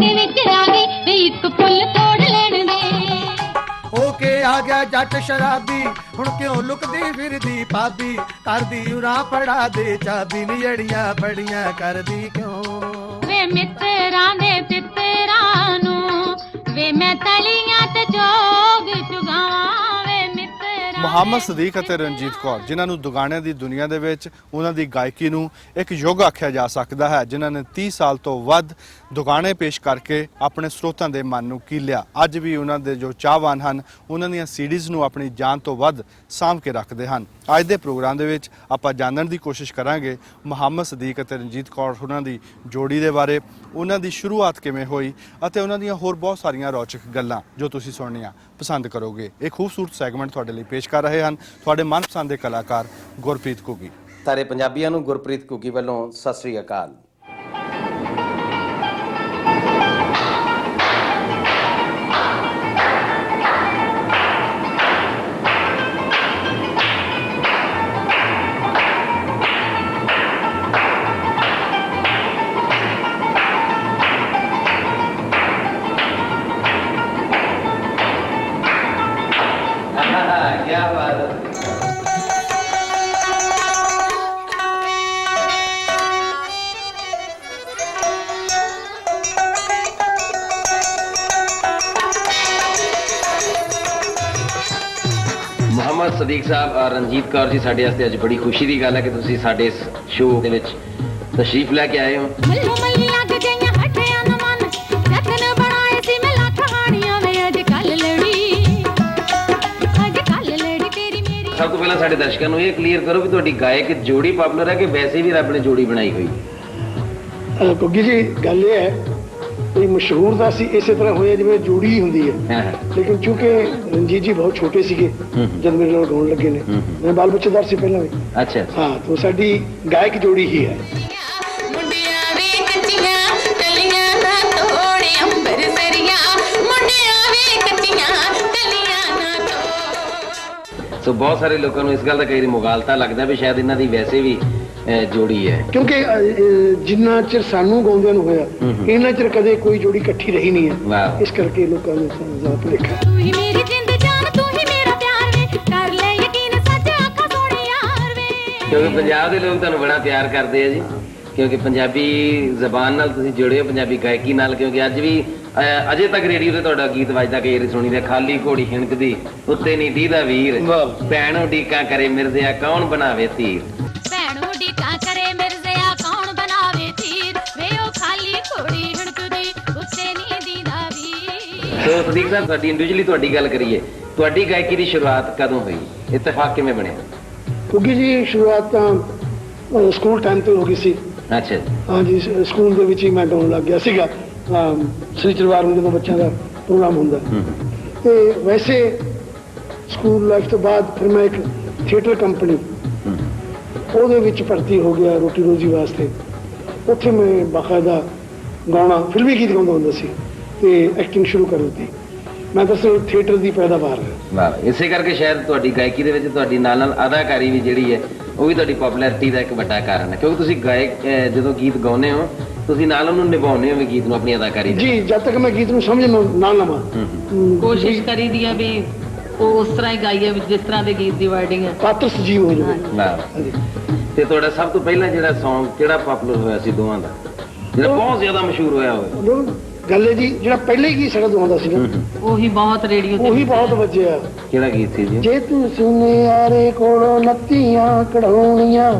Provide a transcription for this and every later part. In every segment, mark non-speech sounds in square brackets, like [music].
ਬਾਗ ਵਿੱਚ ਆ ਵੇ ਇੱਕ ਫੁੱਲ ਤੋੜ ਲੈਣ ਦੇ ਹੋ ਕੇ ਆ ਗਿਆ ਜੱਟ ਸ਼ਰਾਬੀ ਹੁਣ ਕਿਉਂ ਲੁਕਦੀ ਫਿਰਦੀ ਪਾਬੀ ਕਰਦੀ ਉਰਾ ਫੜਾ ਦੇ ਚਾਬੀ ਨਿੜੀਆਂ ਫੜੀਆਂ ਕਰਦੀ ਕਿਉਂ? ਵੇ ਮਿੱਤਰਾਂ ਦੇ ਪਿੱਤਰਾਂ ਨੂੰ ਵੇ ਮੈਂ ਤਲੀਆਂ ਤੇ ਜੋਗ ਚੁਗਾਵਾਂ। ਮੁਹੰਮਦ ਸਦੀਕ ਅਤੇ ਰਣਜੀਤ ਕੌਰ, ਜਿਨ੍ਹਾਂ ਨੂੰ ਦੁਗਾਣਿਆਂ ਦੀ ਦੁਨੀਆ ਦੇ ਵਿੱਚ ਉਹਨਾਂ ਦੀ ਗਾਇਕੀ ਨੂੰ ਇੱਕ ਯੁੱਗ ਆਖਿਆ ਜਾ ਸਕਦਾ ਹੈ, ਜਿਨ੍ਹਾਂ ਨੇ 30 ਸਾਲ ਤੋਂ ਵੱਧ ਦੁਗਾਣੇ ਪੇਸ਼ ਕਰਕੇ ਆਪਣੇ ਸਰੋਤਾਂ ਦੇ ਮਨ ਨੂੰ ਕੀਲਿਆ ਅੱਜ ਵੀ ਉਹਨਾਂ ਦੇ ਜੋ ਚਾਹਵਾਨ ਹਨ, ਉਹਨਾਂ ਦੀਆਂ ਸੀਡੀਜ਼ ਨੂੰ ਆਪਣੀ ਜਾਨ ਤੋਂ ਵੱਧ ਸਾਂਭ ਕੇ ਰੱਖਦੇ ਹਨ। ਅੱਜ ਦੇ ਪ੍ਰੋਗਰਾਮ ਦੇ ਵਿੱਚ ਆਪਾਂ ਜਾਣਨ ਦੀ ਕੋਸ਼ਿਸ਼ ਕਰਾਂਗੇ ਮੁਹੰਮਦ ਸਦੀਕ ਅਤੇ ਰਣਜੀਤ ਕੌਰ ਉਹਨਾਂ ਦੀ ਜੋੜੀ ਦੇ ਬਾਰੇ, ਉਹਨਾਂ ਦੀ ਸ਼ੁਰੂਆਤ ਕਿਵੇਂ ਹੋਈ ਅਤੇ ਉਹਨਾਂ ਦੀਆਂ ਹੋਰ ਬਹੁਤ ਸਾਰੀਆਂ ਰੌਚਕ ਗੱਲਾਂ ਜੋ ਤੁਸੀਂ ਸੁਣਨੀਆਂ। ਪਸੰਦ ਕਰੋਗੇ। ਇਹ ਖੂਬਸੂਰਤ ਸੈਗਮੈਂਟ ਤੁਹਾਡੇ ਲਈ ਪੇਸ਼ ਕਰ ਰਹੇ ਹਨ। ਤੁਹਾਡੇ ਮਨਪਸੰਦ ਦੇ ਕਲਾਕਾਰ ਗੁਰਪ੍ਰੀਤ ਘੁੱਗੀ। ਸਾਰੇ ਪੰਜਾਬੀਆਂ ਨੂੰ ਗੁਰਪ੍ਰੀਤ ਕੁਕੀ ਵੱਲੋਂ ਸਤਿ ਸ੍ਰੀ ਅਕਾਲ। ਕੀ ਬਾਤ ਹੈ ਮੁਹੰਮਦ ਸਦੀਕ ਸਾਹਿਬ ਔਰ ਰਣਜੀਤ ਕੌਰ ਜੀ, ਸਾਡੇ ਵਾਸਤੇ ਅੱਜ ਬੜੀ ਖੁਸ਼ੀ ਦੀ ਗੱਲ ਹੈ ਕਿ ਤੁਸੀਂ ਸਾਡੇ ਇਸ ਸ਼ੋਅ ਦੇ ਵਿੱਚ ਤਸ਼ਰੀਫ ਲੈ ਕੇ ਆਏ ਹੋ। ਪਹਿਲਾਂ ਸਾਡੇ ਦਰਸ਼ਕਾਂ ਨੂੰ ਇਹ ਕਲੀਅਰ ਕਰੋ ਕਿ ਤੁਹਾਡੀ ਗਾਇਕ ਜੋੜੀ ਪਾਪੂਲਰ ਹੈ ਕਿ ਵੈਸੇ ਵੀ ਰੱਬ ਨੇ ਜੋੜੀ ਬਣਾਈ ਹੋਈ? ਅਹ ਗੁੱਗੀ ਜੀ ਗੱਲ ਇਹ ਹੈ ਵੀ ਮਸ਼ਹੂਰ ਤਾਂ ਸੀ ਇਸੇ ਤਰ੍ਹਾਂ ਹੋਇਆ ਜਿਵੇਂ ਜੋੜੀ ਹੀ ਹੁੰਦੀ ਹੈ। ਹਾਂ ਹਾਂ। ਲੇਕਿਨ ਚੂੰਕਿ ਰਣਜੀਤ ਜੀ ਬਹੁਤ ਛੋਟੇ ਸੀਗੇ ਜਦ ਮੇਰੇ ਨਾਲ ਗਾਉਣ ਲੱਗੇ ਨੇ। ਮੈਂ ਬਾਲ ਬੱਚੇਦਾਰ ਸੀ ਪਹਿਲਾਂ ਵੀ। ਅੱਛਾ। ਹਾਂ ਤਾਂ ਸਾਡੀ ਗਾਇਕ ਜੋੜੀ ਹੀ ਹੈ। ਸੋ ਬਹੁਤ ਸਾਰੇ ਲੋਕਾਂ ਨੂੰ ਇਸ ਗੱਲ ਦਾ ਕਈ ਵਾਰੀ ਮੁਗਾਲਤਾ ਲੱਗਦਾ ਵੀ ਸ਼ਾਇਦ ਇਹਨਾਂ ਦੀ ਵੈਸੇ ਵੀ ਜੋੜੀ ਹੈ। ਕਿਉਂਕਿ ਜਿੰਨਾ ਚਿਰ ਸਾਨੂੰ ਗਾਉਂਦਿਆਂ ਨੂੰ ਹੋਇਆ ਇੰਨਾ ਚਿਰ ਕਦੇ ਕੋਈ ਜੋੜੀ ਇਕੱਠੀ ਰਹੀ ਨਹੀਂ ਹੈ। ਇਸ ਕਰਕੇ ਲੋਕਾਂ ਨੂੰ ਜ਼ਿਆਦਾ ਭੁਲੇਖਾ ਤੂੰ ਹੀ ਮੇਰੀ ਜਿੰਦ ਜਾਨ ਤੂੰ ਹੀ ਮੇਰਾ ਪਿਆਰ ਵੇ। ਕਰ ਲੈ ਯਕੀਨ ਸੱਚ ਆਖਾਂ ਸੋਹਣੀ ਯਾਰ ਵੇ। ਕਿਉਂਕਿ ਪੰਜਾਬ ਦੇ ਲੋਕ ਤੁਹਾਨੂੰ ਬੜਾ ਪਿਆਰ ਕਰਦੇ ਆ ਜੀ। ਕਿਉਂਕਿ ਪੰਜਾਬੀ ਜ਼ਬਾਨ ਨਾਲ ਤੁਸੀਂ ਜੁੜੇ ਹੋ ਪੰਜਾਬੀ ਗਾਇਕੀ ਨਾਲ ਕਿਉਂਕਿ ਅੱਜ ਵੀ ਅਜੇ ਤੱਕ ਰੇਡੀਓ ਤੇ ਤੁਹਾਡਾ ਗੀਤ ਵੱਜਦਾ ਕਈ ਵਾਰੀ ਸੁਣੀਦਾ ਖਾਲੀ ਘੋੜੀ ਹਿਣਕਦੀ ਉੱਤੇ ਨਹੀਂ ਦੀਦਾ ਵੀਰ। ਭੈਣੋ ਡੀਕਾਂ ਕਰੇ ਮਿਰਜ਼ਿਆ ਕੌਣ ਬਣਾਵੇ ਧੀਰ ਭੈਣੋ ਡੀਕਾ ਕਰੇ ਮਿਰਜ਼ਿਆ ਕੌਣ ਬਣਾਵੇ ਤੀਰ? ਵੇ ਉਹ ਖਾਲੀ ਘੋੜੀ ਹਣਕਦੀ ਉੱਤੇ ਨੀ ਦੀਦਾ ਵੀ ਸੋ ਸਦੀਕ ਸਾਹਿਬ ਤੁਹਾਡੀ ਇੰਡੀਵਿਜੂਅਲੀ ਤੁਹਾਡੀ ਗੱਲ ਕਰੀਏ ਤੁਹਾਡੀ ਗਾਇਕੀ ਦੀ ਸ਼ੁਰੂਆਤ ਕਦੋਂ ਹੋਈ? ਇਤਫਾਕ ਕਿਵੇਂ ਬਣਿਆ? ਕਿਉਂਕਿ ਜੀ ਸ਼ੁਰੂਆਤ ਤਾਂ ਸਕੂਲ ਟਾਈਮ ਤੋਂ ਹੋ ਗਈ ਸੀ। ਅੱਛਾ ਜੀ। ਹਾਂਜੀ ਸਕੂਲ ਦੇ ਵਿੱਚ ਹੀ ਮੈਂ ਗਾਉਣ ਲੱਗ ਗਿਆ ਸੀਗਾ। ਅਮ ਸ੍ਰੀ ਚਰਵਾਰ ਨੂੰ ਜਦੋਂ ਬੱਚਿਆਂ ਦਾ ਪ੍ਰੋਗਰਾਮ ਹੁੰਦਾ। ਤੇ ਵੈਸੇ ਸਕੂਲ ਲਾਈਫ ਤੋਂ ਬਾਅਦ ਫਿਰ ਮੈਂ ਇੱਕ ਥੀਏਟਰ ਕੰਪਨੀ ਉਹਦੇ ਵਿੱਚ ਭਰਤੀ ਹੋ ਗਿਆ ਰੋਟੀ ਰੋਜ਼ੀ ਵਾਸਤੇ। ਉੱਥੇ ਮੈਂ ਬਾਕਾਇਦਾ ਗਾਉਣਾ ਫਿਲਮੀ ਗੀਤ ਗਾਉਂਦਾ ਹੁੰਦਾ ਸੀ ਤੇ ਐਕਟਿੰਗ ਸ਼ੁਰੂ ਕਰ ਦਿੱਤੀ। ਮੈਂ ਦਰਅਸਲ ਥੀਏਟਰ ਦੀ ਪੈਦਾਵਾਰ ਹੈ। ਇਸੇ ਕਰਕੇ ਸ਼ਾਇਦ ਤੁਹਾਡੀ ਗਾਇਕੀ ਦੇ ਵਿੱਚ ਤੁਹਾਡੀ ਨਾਲ ਨਾਲ ਅਦਾਕਾਰੀ ਵੀ ਜਿਹੜੀ ਹੈ ਉਹ ਵੀ ਤੁਹਾਡੀ ਪਪੂਲੈਰਿਟੀ ਦਾ ਇੱਕ ਵੱਡਾ ਕਾਰਨ ਹੈ ਕਿਉਂਕਿ ਤੁਸੀਂ ਗਾਇਕ ਜਦੋਂ ਗੀਤ ਗਾਉਂਦੇ ਹੋ ਤੁਸੀਂ ਨਾਲ ਉਹਨੂੰ ਨਿਭਾਉਂਦੇ ਹੋ ਵੀ ਗੀਤ ਨੂੰ ਆਪਣੀ ਅਦਾਕਾਰੀ ਦੇ ਜੀ ਜਦ ਤੱਕ ਮੈਂ ਗੀਤ ਨੂੰ ਸਮਝ ਨਾ ਲਵਾਂ ਕੋਸ਼ਿਸ਼ ਕਰੀਦੀ ਆ ਵੀ ਉਹ ਉਸ ਤਰ੍ਹਾਂ ਹੀ ਗਾਈਏ ਵੀ ਜਿਸ ਤਰ੍ਹਾਂ ਦੇ ਗੀਤ ਦੀ ਵਰਡਿੰਗ ਹੈ ਪਾਤਰ ਸਜੀਵ ਹੋ ਜਾਵੇ ਤੇ ਤੁਹਾਡਾ ਸਭ ਤੋਂ ਪਹਿਲਾਂ ਜਿਹੜਾ Song ਕਿਹੜਾ ਪਪੂਲਰ ਹੋਇਆ ਸੀ ਦੋਵਾਂ ਦਾ? ਜਿਹੜਾ ਬਹੁਤ ਜ਼ਿਆਦਾ ਮਸ਼ਹੂਰ ਹੋਇਆ ਹੋਵੇ। ਗੱਲ ਹੈ ਜੀ ਜਿਹੜਾ ਪਹਿਲੇ ਹੀ ਗੀਤ ਸਾਡਾ ਦਵਾਉਂਦਾ ਸੀ ਨਾ ਉਹੀ ਬਹੁਤ ਰੇਡੀਓ ਤੇ ਉਹੀ ਬਹੁਤ ਵੱਜਿਆ। ਕਿਹੜਾ ਗੀਤ ਸੀ ਜੀ? ਜੇ ਤੂੰ ਸੁਨੇ ਯਾਰੇ ਕੋਲੋਂ ਨੱਤੀਆਂ ਕਢਾਉਣੀਆਂ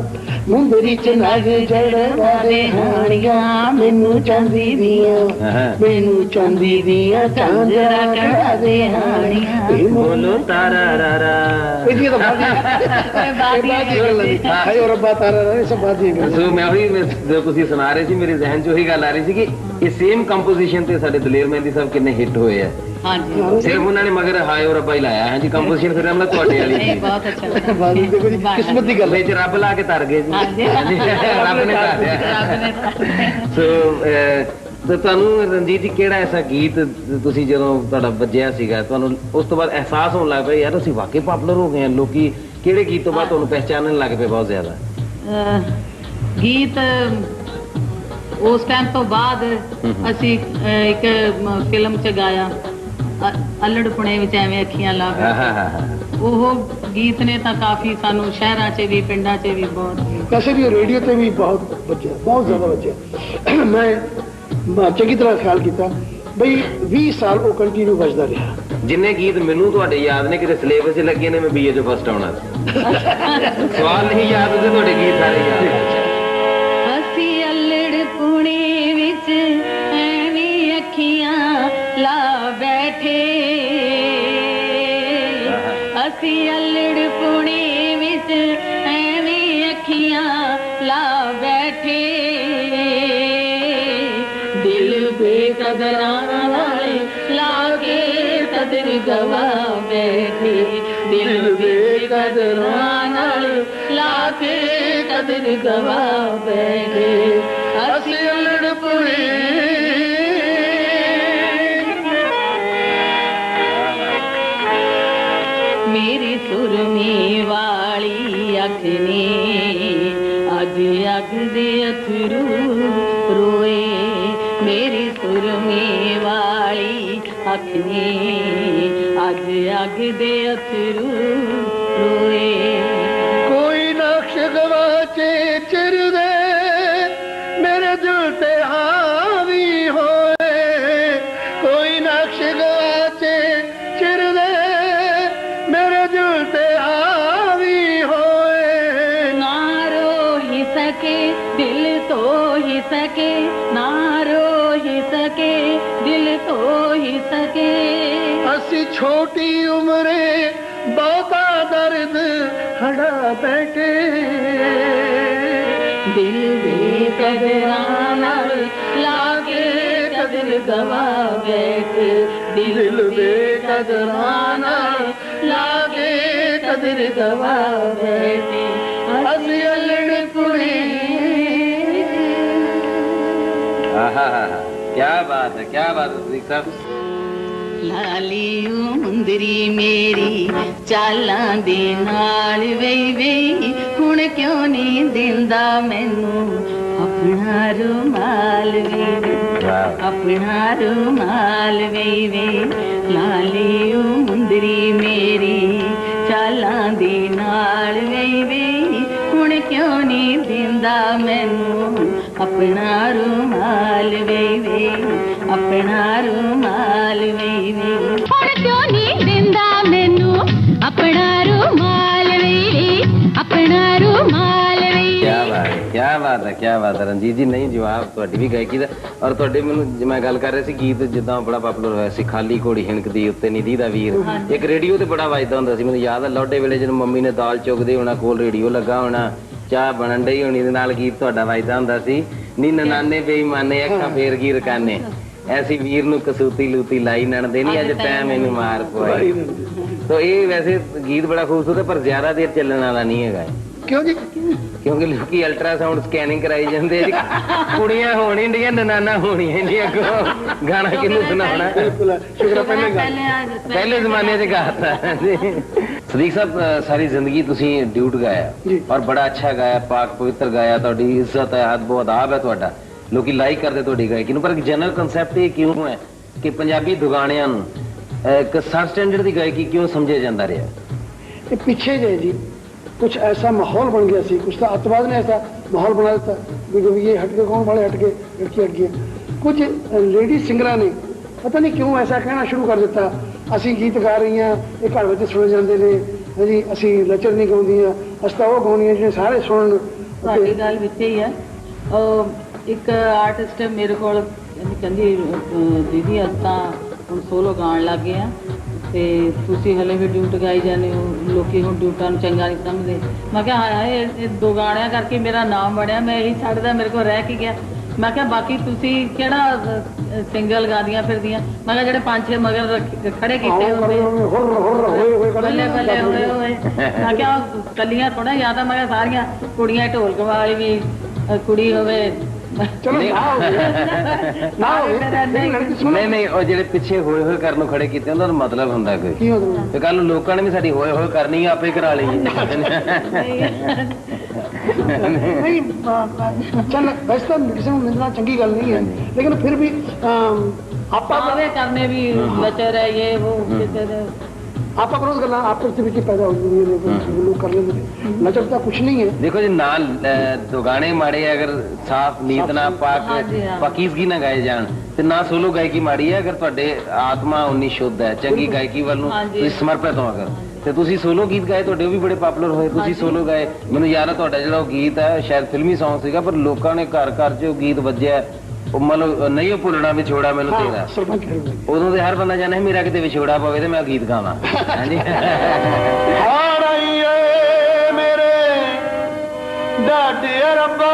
ਮੁੰਦਰੀ ਚ ਨਗ ਜੜਵਾ ਦੇ ਹਾਣੀਆਂ ਮੈਨੂੰ ਚਾਂਦੀ ਦੀਆਂ ਮੈਨੂੰ ਚਾਂਦੀ ਦੀਆਂ ਚਾਂਦਰਾ ਕਢਾ ਦੇ ਹਾਣੀਆਂ। ਇਹ ਬੋਲੋ ਤਾਰਾ ਰਾ ਰਾ। ਇਹਦੀ ਤਾਂ ਬਾਦੀ ਬਾਦੀ ਗੱਲ ਹੈ ਹਾਏ ਓ ਰੱਬਾ ਤਾਰਾ ਰਾ ਇਹ ਸਭ ਬਾਦੀ ਸੋ ਮੈਂ ਉਹੀ ਮੈਂ- ਜਦੋਂ ਤੁਸੀਂ ਸੁਣਾ ਰਹੇ ਸੀ ਮੇਰੇ ਜ਼ਿਹਨ 'ਚ ਉਹੀ ਗੱਲ ਆ ਰਹੀ ਸੀ ਕਿ ਇਹ ਸੇਮ ਕੰਪੋਜੀਸ਼ਨ ਤੇ ਸਾਡੇ ਦਲੇਰ ਮਹਿੰਦੀ ਸਾਹਿਬ ਕਿੰਨੇ ਹਿੱਟ ਹੋਏ ਆ। ਹਾਂਜੀ। ਸਿਰਫ ਉਹਨਾਂ ਨੇ ਮਗਰ ਹਾਏ ਓ ਰੱਬਾ ਹੀ ਲਾਇਆ। ਹਾਂਜੀ ਕੰਪੋਜੀਸ਼ਨ ਫਿਰ ਹਮਲਾ ਤੁਹਾਡੇ ਵਾਲੀ ਇਹ ਸੀ ਬਹੁਤ ਅੱਛਾ ਲੱਗਾ। ਜੀ ਕਿਸਮਤ ਦੀ ਗੱਲ ਹੈ। ਵਿੱਚ ਰੱਬ ਲਾ ਕੇ ਤਰ ਗਏ ਜੀ। ਹਾਂਜੀ। ਰੱਬ ਨੇ ਤਰ ਰੱਬ ਦਿਆ ਨੇ ਤਾਂ- ਸੋ ਤੇ ਤੁਹਾਨੂੰ ਰਣਜੀਤ ਜੀ ਕਿਹੜਾ ਐਸਾ ਗੀਤ ਤੁਸੀਂ ਜਦੋਂ ਤੁਹਾਡਾ ਵੱਜਿਆ ਸੀਗਾ ਤੁਹਾਨੂੰ ਉਸ ਤੋਂ ਬਾਅਦ ਅਹਿਸਾਸ ਹੋਣ ਲੱਗ ਪਿਆ ਯਾਰ ਅਸੀਂ ਵਾਕਈ ਪਪੂਲਰ ਹੋ ਗਏ ਹਾਂ। ਲੋਕੀ ਕਿਹੜੇ ਗੀਤ ਤੋਂ ਬਾਅਦ ਤੁਹਾਨੂੰ ਪਹਿਚਾਨਣ ਲੱਗ ਪਏ ਬਹੁਤ ਜ਼ਿਆਦਾ? ਗੀਤ ਉਸ ਟਾਈਮ ਤੋਂ ਬਾਅਦ ਅਸੀਂ ਅਹ, ਇੱਕ ਮ- ਫਿਲਮ ਚ ਗਾਇਆ। ਅ- ਵਿੱਚ ਐਵੇਂ ਅੱਖੀਆਂ ਲਾ ਹਾਂ ਹਾਂ ਹਾਂ ਹਾਂ। ਉਹ ਗੀਤ ਨੇ ਤਾਂ ਕਾਫੀ ਸਾਨੂੰ ਸ਼ਹਿਰਾਂ 'ਚ ਵੀ ਪਿੰਡਾਂ 'ਚ ਵੀ ਬਹੁਤ ਵੈਸੇ ਵੀ ਰੇਡੀਓ ਤੇ ਵੀ ਬਹੁਤ ਬੱਚਿਆ ਬਹੁਤ ਜ਼ਿਆਦਾ ਬੱਚਿਆ ਮੈਂ ਮ- ਚੰਗੀ ਤਰ੍ਹਾਂ ਖਿਆਲ ਕੀਤਾ ਬਈ 20 ਸਾਲ ਉਹ ਕੰਟੀਨਿਊ ਵੱਜਦਾ ਰਿਹਾ। ਜਿੰਨੇ ਗੀਤ ਮੈਨੂੰ ਤੁਹਾਡੇ ਯਾਦ ਨੇ ਕਿਤੇ ਸਿਲੇਬਸ 'ਚ ਲੱਗੇ ਨੇ ਮੈਂ ਬੀਏ 'ਚ ਫਸਟ ਆਉਣਾ। ਸੀ। [laughs] ਸਵਾਲ ਨਹੀਂ ਯਾਦ ਤੇ ਤੁਹਾਡੇ ਗੀਤ ਸਾਰੇ ਯਾਦ ਬੇਕਦਰਾਂ ਨਾਲ ਲਾਗੇ ਕੇ ਕਦਰ ਗਵਾ ਬੈਠੇ। ਦਿਲ ਬੇਕਦਰਾਂ ਨਾਲ ਲਾਗੇ ਕੇ ਕਦਰ ਗਵਾ ਬੈਠੇ। ਅਸੀਂ ਅਲੜ ਮੇਰੀ ਸੁਰਮੀ ਵਾਲੀ ਅੱਖ ਨੇ ਅੱਜ ਅੱਗ ਦੇ ਅਥਰੂ ਰੋਏ। ਮੇਰੀ ਸੁਰਮੀ ਵਾਲੀ ਅੱਖ ਨੇ ਅੱਜ ਅੱਗ ਦੇ ਅਥਰੂ ਰੋਏ ਕੋਈ ਨਕਸ਼ ਗਵਾਚੇ ਚਿਰਦੇ ਮੇਰੇ ਦਿਲ ਤੇ ਹਾਵੀ ਹੋਏ ਕੋਈ ਨਕਸ਼ ਗਵਾਚੇ ਚਿਰਦੇ ਮੇਰੇ ਦਿਲ ਤੇ ਹਾਵੀ ਹੋਏ ਨਾ ਰੋ ਹੀ ਸਕੇ ਦਿਲ ਤੋਂ ਹੀ ਸਕੇ ਨਾ ਰੋ ਛੋਟੀ ਉਮਰੇ ਬਹੁਤਾ ਦਰਦ ਹੜਾ ਬੈਠੇ। ਦਿਲ ਦੇ ਕਦਰਾਂ ਨਾਲ ਲਾ ਕੇ ਕਦਰ ਗਵਾ ਬੈਠੇ। ਦਿਲ ਦੇ ਕਦਰਾਂ ਨਾਲ ਲਾ ਕੇ ਕਦਰ ਗਵਾ ਬੈਠੇ। ਅਸੀਂ ਅਲੜ ਕੁੜੀ ਆਹਾ ਕੀ ਬਾਤ ਹੈ ਕੀ ਬਾਤ ਹੈ ਸਾਹਿਬ। ਲਾਲੀ ਮੁੰਦਰੀ ਮੇਰੀ ਚਾਲਾਂ ਦੇ ਨਾਲ ਵੇਈ ਵੇਈ। ਹੁਣ ਕਿਉਂ ਨਹੀਂ ਦਿੰਦਾ ਮੈਨੂੰ ਆਪਣਾ ਰੁਮਾਲ ਵੇ ਵਾਹ। ਆਪਣਾ ਰੁਮਾਲ ਵੇਈ ਵੇ ਲਾਲੀ ਮੁੰਦਰੀ ਮੇਰੀ ਚਾਲਾਂ ਦੇ ਨਾਲ ਵੇਈ ਵੇਈ। ਹੁਣ ਕਿਉਂ ਨਹੀਂ ਦਿੰਦਾ ਮੈਨੂੰ ਆਪਣਾ ਰੁਮਾਲ ਵੇਈ ਵੇ ਆਪਣਾ ਰੁਮਾਲ ਵੇਈ ਵੇ ਹੁਣ ਕਿਉਂ ਨਹੀਂ ਦਿੰਦਾ ਮੈਨੂੰ ਆਪਣਾ ਰੁਮਾਲ ਵੇ ਆਪਣਾ ਰੁਮਾਲ ਕੀ ਵੇ ਬਾਤ ਹੈ ਕੀ ਬਾਤ ਹੈ ਕੀ ਬਾਤ ਹੈ। ਰਣਜੀਤ ਜੀ ਨਹੀਂ ਜਵਾਬ ਤੁਹਾਡੀ ਵੀ ਗਾਇਕੀ ਦਾ। ਔਰ ਤੁਹਾਡੇ ਮੈਨੂੰ ਜੇ ਮੈਂ ਗੱਲ ਕਰ ਰਿਹਾ ਸੀ ਗੀਤ ਜਿੱਦਾਂ ਬੜਾ ਪਪੂਲਰ ਹੋਇਆ ਸੀ ਖਾਲੀ ਘੋੜੀ ਹਿਣਕਦੀ ਉੱਤੇ ਨਿਧੀ ਦਾ ਵੀਰ। ਇੱਕ ਰੇਡੀਓ ਤੇ ਬੜਾ ਵੱਜਦਾ ਹੁੰਦਾ ਸੀ ਮੈਨੂੰ ਯਾਦ ਹੈ ਲੋਡੇ ਵੇਲੇ ਜਦੋਂ ਮੰਮੀ ਨੇ ਦਾਲ ਚੁਗਦੇ ਹੋਣਾ ਕੋਲ ਰੇਡੀਓ ਲੱਗਾ ਹੋਣਾ ਚਾਹ ਬਣਨ ਡਈ ਹੋਣੀ ਦੇ ਨਾਲ ਗੀਤ ਤੁਹਾਡਾ ਵੱਜਦਾ ਹੁੰਦਾ ਸੀ। ਨੀ ਨਨਾਨੇ ਬੇਈਮਾਨੇ ਅੱਖਾਂ ਫੇਰ ਕੀ ਰਕਾਨੇ। ਐਸੀ ਵੀਰ ਨੂੰ ਕਸੂਤੀ ਲੂਤੀ ਲਾਈ ਨਣਦੇ ਨਹੀਂ ਅੱਜ ਟਾਈਮ ਇਹਨੂੰ ਮਾਰ ਪਵਾਈ ਤੋ ਇਹ ਵੈਸੇ ਗੀਤ ਬੜਾ ਖੂਬਸੂਰਤ ਹੈ ਪਰ ਜ਼ਿਆਦਾ ਦੇਰ ਚੱਲਣ ਵਾਲਾ ਨਹੀਂ ਹੈਗਾ। ਕਿਉਂ ਜੀ ਕਿਉਂਕਿ ਲੋਕੀ ਅਲਟਰਾਸਾਊਂਡ ਸਕੈਨਿੰਗ ਕਰਾਈ ਜਾਂਦੇ ਆ ਜੀ। ਕੁੜੀਆਂ ਹੋਣ ਇੰਡੀਆਂ ਨਨਾਨਾ ਹੋਣੀਆਂ ਇੰਡੀਆਂ ਕੋ ਗਾਣਾ ਕਿਹਨੂੰ ਸੁਣਾਉਣਾ? ਬਿਲਕੁਲ ਸ਼ੁਕਰ ਹੈ ਪਹਿਲੇ ਪਹਿਲੇ ਜ਼ਮਾਨੇ 'ਚ ਗਾਤਾ ਜੀ ਸਦੀਕ ਸਾਹਿਬ ਸਾਰੀ ਜ਼ਿੰਦਗੀ ਤੁਸੀਂ ਡਿਊਟ ਗਾਇਆ। ਔਰ ਬੜਾ ਅੱਛਾ ਗਾਇਆ ਪਾਕ ਪਵਿੱਤਰ ਗਾਇਆ ਤੁਹਾਡੀ ਇੱਜ਼ਤ ਹੈ ਅਦਬ ਅਦਾਬ ਹੈ ਤੁਹਾਡਾ। ਲੋਕੀ ਲਾਈਕ ਕਰਦੇ ਤੁਹਾਡੀ ਗਾਇਕੀ ਨੂੰ ਪਰ ਇੱਕ ਜਨਰਲ ਕਨਸੈਪਟ ਇਹ ਕਿਉਂ ਹੈ ਕਿ ਪੰਜਾਬੀ ਦੁਗਾਣਿਆਂ ਨੂੰ ਇੱਕ ਸਬ ਸਟੈਂਡਰਡ ਦੀ ਗਾਇਕੀ ਕਿਉਂ ਸਮਝਿਆ ਜਾਂਦਾ ਰਿਹਾ? ਇਹ ਪਿੱਛੇ ਜੇ ਜੀ कुछ ऐसा माहौल बन गया सी कुछ अतवाद ने ऐसा माहौल बना देता भी जब ये हट गए कौन वाले हट ਹਟ लड़की हट गई कुछ लेडीज सिंगਰਾਂ ਨੇ, ਪਤਾ ਨਹੀਂ ਕਿਉਂ ਐਸਾ ਕਹਿਣਾ ਸ਼ੁਰੂ ਕਰ ਦਿੱਤਾ। ਅਸੀਂ ਗੀਤ ਗਾ ਰਹੀਆਂ ਇਹ ਘਰ ਵਿੱਚ ਸੁਣੇ ਜਾਂਦੇ ਨੇ, ਹਾਂਜੀ, ਅਸੀਂ ਲਚਰ ਨਹੀਂ ਗਾਉਂਦੀਆਂ ਅਸਤਾ ਉਹ ਗਾਉਂਦੀਆਂ ਜਿਹੜੇ ਸਾਰੇ ਸੁਣਨ। ਤੁਹਾਡੀ ਗੱਲ ਵਿੱਚ ਹੀ ਹੈ। ਇੱਕ ਆਰਟਿਸਟ ਮੇਰੇ ਕੋਲ, ਕਹਿੰਦੀ ਦੀਦੀ, ਅਸਾਂ ਹੁਣ ਸੋਲੋ ਗਾਣ ਲੱਗੇ ਆ ਤੇ ਤੁਸੀਂ ਹਲੇ ਵੀ ਡਿਊਟ ਗਾਈ ਜਾਂਦੇ ਹੋ ਲੋਕੀ ਹੁਣ ਡਿਊਟਾਂ ਨੂੰ ਚੰਗਾ ਨਹੀਂ ਸਮਝਦੇ। ਮੈਂ ਕਿਹਾ ਹਾਏ ਹਾਏ ਇਹ- ਇਹ ਦੋ ਗਾਣਿਆਂ ਕਰਕੇ ਮੇਰਾ ਨਾਮ ਬਣਿਆ ਮੈਂ ਇਹੀ ਛੱਡਦਾ ਮੇਰੇ ਕੋਲ ਰਹਿ ਕੀ ਗਿਆ। ਮੈਂ ਕਿਹਾ ਬਾਕੀ ਤੁਸੀਂ ਕਿਹੜਾ ਸਿੰਗਲ ਗਾਦੀਆਂ ਫਿਰਦੀਆਂ? ਮੈਂ ਕਿਹਾ ਜਿਹੜੇ ਪੰਜ ਛੇ ਮਗਰ ਰੱਖ- ਖੜੇ ਕੀਤੇ ਹੁੰਦੇ ਹੁਰ ਹੁਰ ਹੋਏ ਹੋਏ ਬੱਲੇ ਬੱਲੇ ਹੋਏ ਹੋਏ ਮੈਂ ਕਿਹਾ ਕੱਲੀਆਂ ਥੋੜਾ ਯਾਦ ਆ ਮੈਂ ਕਿਹਾ ਸਾਰੀਆਂ ਕੁੜੀਆਂ ਢੋਲਕ ਵਾਲੀ ਵੀ ਅ, ਕੁੜੀ ਹੋਵੇ ਚਲੋ ਨਹੀਂ। ਨਾ ਹੋ ਗਿਆ ਨਾ ਹੋ ਗਿਆ ਨਹੀਂ। ਨਹੀਂ ਉਹ ਜਿਹੜੇ ਪਿੱਛੇ ਹੋਏ ਹੋਏ ਕਰਨ ਨੂੰ ਖੜੇ ਕੀਤੇ ਉਹਨਾਂ ਦਾ ਮਤਲਬ ਹੁੰਦਾ ਕੋਈ। ਕੀ ਮਤਲਬ? ਤੇ ਕੱਲ ਲੋਕਾਂ ਨੇ ਵੀ ਸਾਡੀ ਹੋਏ ਹੋਏ ਕਰਨੀ ਆ, ਆਪੇ ਕਰਾ ਲਈਏ ਨਹੀਂ ਚੱਲ ਵੈਸੇ ਤਾਂ ਕਿਸੇ ਨੂੰ ਮਿਲਣਾ ਚੰਗੀ ਗੱਲ ਨਹੀਂ ਹੈ। ਲੇਕਿਨ ਫਿਰ ਵੀ ਆਪਾਂ ਕਰਨੇ ਵੀ ਲਚਰ ਹੈ ਇਹ ਉਹ ਦੇ ਆਪਾਂ ਕਰੋਸ ਗੱਲਾਂ ਆਪਸ ਦੇ ਵਿੱਚ ਹੀ ਪੈਦਾ ਹੋ ਜਾਂਦੀਆਂ ਨੇ ਲੋਕ ਕਰ ਲੈਂਦੇ ਨੇ। ਨਜ਼ਰ ਤਾਂ ਕੁਝ ਨਹੀਂ ਹੈ। ਦੇਖੋ ਜੀ ਨਾਲ ਦੁਗਾਣੇ ਮਾੜੇ ਅਗਰ ਸਾਫ਼ ਨੀਤ ਨਾਲ ਪਾਕ। ਪਾਕੀਜ਼ਗੀ ਨਾਲ ਗਾਏ ਜਾਣ ਤੇ ਨਾ ਸੋਲੋ ਗਾਇਕੀ ਮਾੜੀ ਹੈ ਅਗਰ ਤੁਹਾਡੇ ਆਤਮਾ ਉਨੀ ਸ਼ੁੱਧ ਹੈ ਚੰਗੀ ਗਾਇਕੀ ਵੱਲ ਨੂੰ। ਤੁਸੀਂ ਸਮਰਪਿਤ ਹੋ ਅਗਰ। ਤੇ ਤੁਸੀਂ ਸੋਲੋ ਗੀਤ ਗਾਏ ਤੁਹਾਡੇ ਉਹ ਵੀ ਬੜੇ ਪਪੂਲਰ ਹੋਏ ਤੁਸੀਂ ਸੋਲੋ ਗਾਏ। ਮੈਨੂੰ ਯਾਦ ਹੈ ਤੁਹਾਡਾ ਜਿਹੜਾ ਉਹ ਗੀਤ ਹੈ ਸ਼ਾਇਦ ਫਿਲਮੀ Song ਸੀਗਾ ਪਰ ਲੋਕਾਂ ਨੇ ਘਰ ਘਰ 'ਚ ਉਹ ਗੀਤ ਵੱਜਿਆ। ਉਹ ਮਤਲਬ ਨਹੀਂ ਉਹ ਭੁੱਲਣਾ ਵਿਛੋੜਾ ਮੈਨੂੰ ਤੇਰਾ। ਸਰਪੰਚ ਉਦੋਂ ਤੇ ਹਰ ਬੰਦਾ ਜਾਣੇ ਮੇਰਾ ਕਿਤੇ ਵਿਛੋੜਾ ਪਵੇ ਤੇ ਮੈਂ ਗੀਤ ਗਾਵਾਂ। ਹਾਂਜੀ। ਹਾੜਾਈਏ ਮੇਰੇ ਡਾਡੇ ਰੱਬਾ।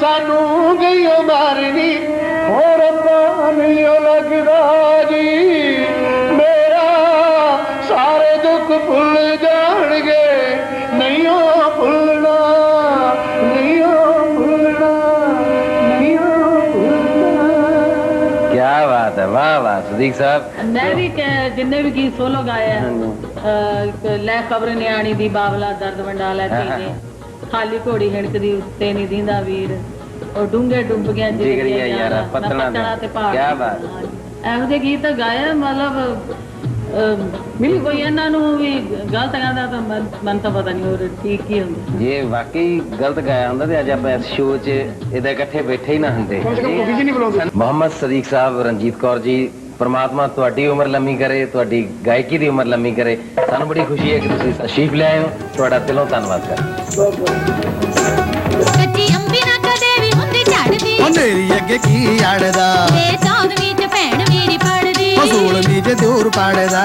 ਸਾਨੂੰ ਗਈਓ ਮਾਰਨੀ ਹੋਰ ਪਾਣੀਓ ਲੱਗਦਾ ਜੀ। ਮੇਰਾ ਸਾਰੇ ਦੁੱਖ ਭੁੱਲ ਜਾਣਗੇ। ਨਹੀਂ ਉਹ ਭੁੱਲਣਾ ਨਹੀਂ ਉਹ ਭੁੱਲਣਾ ਨਹੀਂ ਉਹ ਭੁੱਲਣਾ। ਕੀ ਬਾਤ ਹੈ ਵਾਹ ਵਾਹ ਸਦੀਕ ਸਾਹਿਬ। ਮੈਂ ਵੀ ਕ- ਜਿੰਨੇ ਵੀ ਗੀਤ ਸੋਲੋ ਗਾਏ ਇੱਕ ਲੈ ਖਬਰ ਨਿਆਣੀ ਦੀ ਬਾਵਲਾ ਦਰਦ ਵੰਡਾ ਲੈ ਧੀਏ ਖਾਲੀ ਘੋੜੀ ਹਿਣਕਦੀ ਉੱਤੇ ਨਹੀਂ ਦੀਂਦਾ ਵੀਰ। ਉਹ ਡੂੰਘੇ ਡੁੱਬ ਗਿਆ ਜਿਗਰੀਆ ਯਾਰਾ, ਪੱਤਣਾ ਦੇ। ਤੇ ਪਹਾੜ ਕਿਆ ਬਾਤ। ਇਹੋ ਜਿਹੇ ਗੀਤ ਗਾਏ ਮਤਲਬ ਮਿਲ ਕੋਈ ਇਹਨਾਂ ਨੂੰ ਵੀ ਗਲਤ ਗਾਉਂਦਾ ਤਾਂ ਮਨ ਤਾਂ ਪਤਾ ਨਹੀਂ ਹੋਰ ਠੀਕ ਕੀ ਹੁੰਦਾ। ਜੇ ਵਾਕਈ ਗਲਤ ਗਾਇਆ ਹੁੰਦਾ ਤੇ ਅੱਜ ਆਪਾਂ ਇਸ ਸ਼ੋਅ 'ਚ ਇਹਦੇ ਇਕੱਠੇ ਬੈਠੇ ਹੀ ਨਾ ਹੁੰਦੇ। ਮੁਹੰਮਦ ਸਦੀਕ ਸਾਹਿਬ ਰਣਜੀਤ ਕੌਰ ਜੀ ਪ੍ਰਮਾਤਮਾ ਤੁਹਾਡੀ ਉਮਰ ਲੰਮੀ ਕਰੇ ਤੁਹਾਡੀ ਗਾਇਕੀ ਦੀ ਉਮਰ ਲੰਮੀ ਕਰੇ। ਸਾਨੂੰ ਬੜੀ ਖੁਸ਼ੀ ਹੈ ਕਿ ਤੁਸੀਂ ਤਸ਼ਰੀਫ ਲਿਆਏ ਹੋ। ਤੁਹਾਡਾ ਦਿਲੋਂ ਧੰਨਵਾਦ ਕਰ ਕੱਚੀ ਅੰਬੀ ਨਾ ਕਦੇ ਵੀ ਹੁੰਦੀ ਝੜਦੀ। ਹਨੇਰੀ ਅੱਗੇ ਕੀ ਅੜਦਾ ਪੜਦੀ ਫਸੂਲ ਵੀ ਜੇ ਦੂਰ ਪੜਦਾ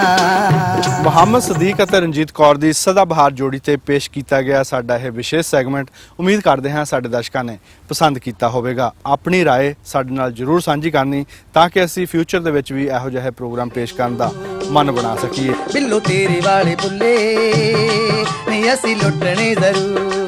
ਮੁਹੰਮਦ ਸਦੀਕ ਅਤੇ ਰਣਜੀਤ ਕੌਰ ਦੀ ਸਦਾ ਬਹਾਰ ਜੋੜੀ ਤੇ ਪੇਸ਼ ਕੀਤਾ ਗਿਆ ਸਾਡਾ ਇਹ ਵਿਸ਼ੇਸ਼ ਸੈਗਮੈਂਟ ਉਮੀਦ ਕਰਦੇ ਹਾਂ ਸਾਡੇ ਦਰਸ਼ਕਾਂ ਨੇ ਪਸੰਦ ਕੀਤਾ ਹੋਵੇਗਾ ਆਪਣੀ رائے ਸਾਡੇ ਨਾਲ ਜਰੂਰ ਸਾਂਝੀ ਕਰਨੀ ਤਾਂ ਕਿ ਅਸੀਂ ਫਿਊਚਰ ਦੇ ਵਿੱਚ ਵੀ ਇਹੋ ਜਿਹੇ ਪ੍ਰੋਗਰਾਮ ਪੇਸ਼ ਕਰਨ ਦਾ ਮਨ ਬਣਾ ਸਕੀਏ ਬਿੱਲੋ ਤੇਰੇ ਵਾਲੇ ਬੁੱਲੇ ਨਹੀਂ ਅਸੀਂ ਲੁੱਟਣੇ ਜ਼ਰੂਰ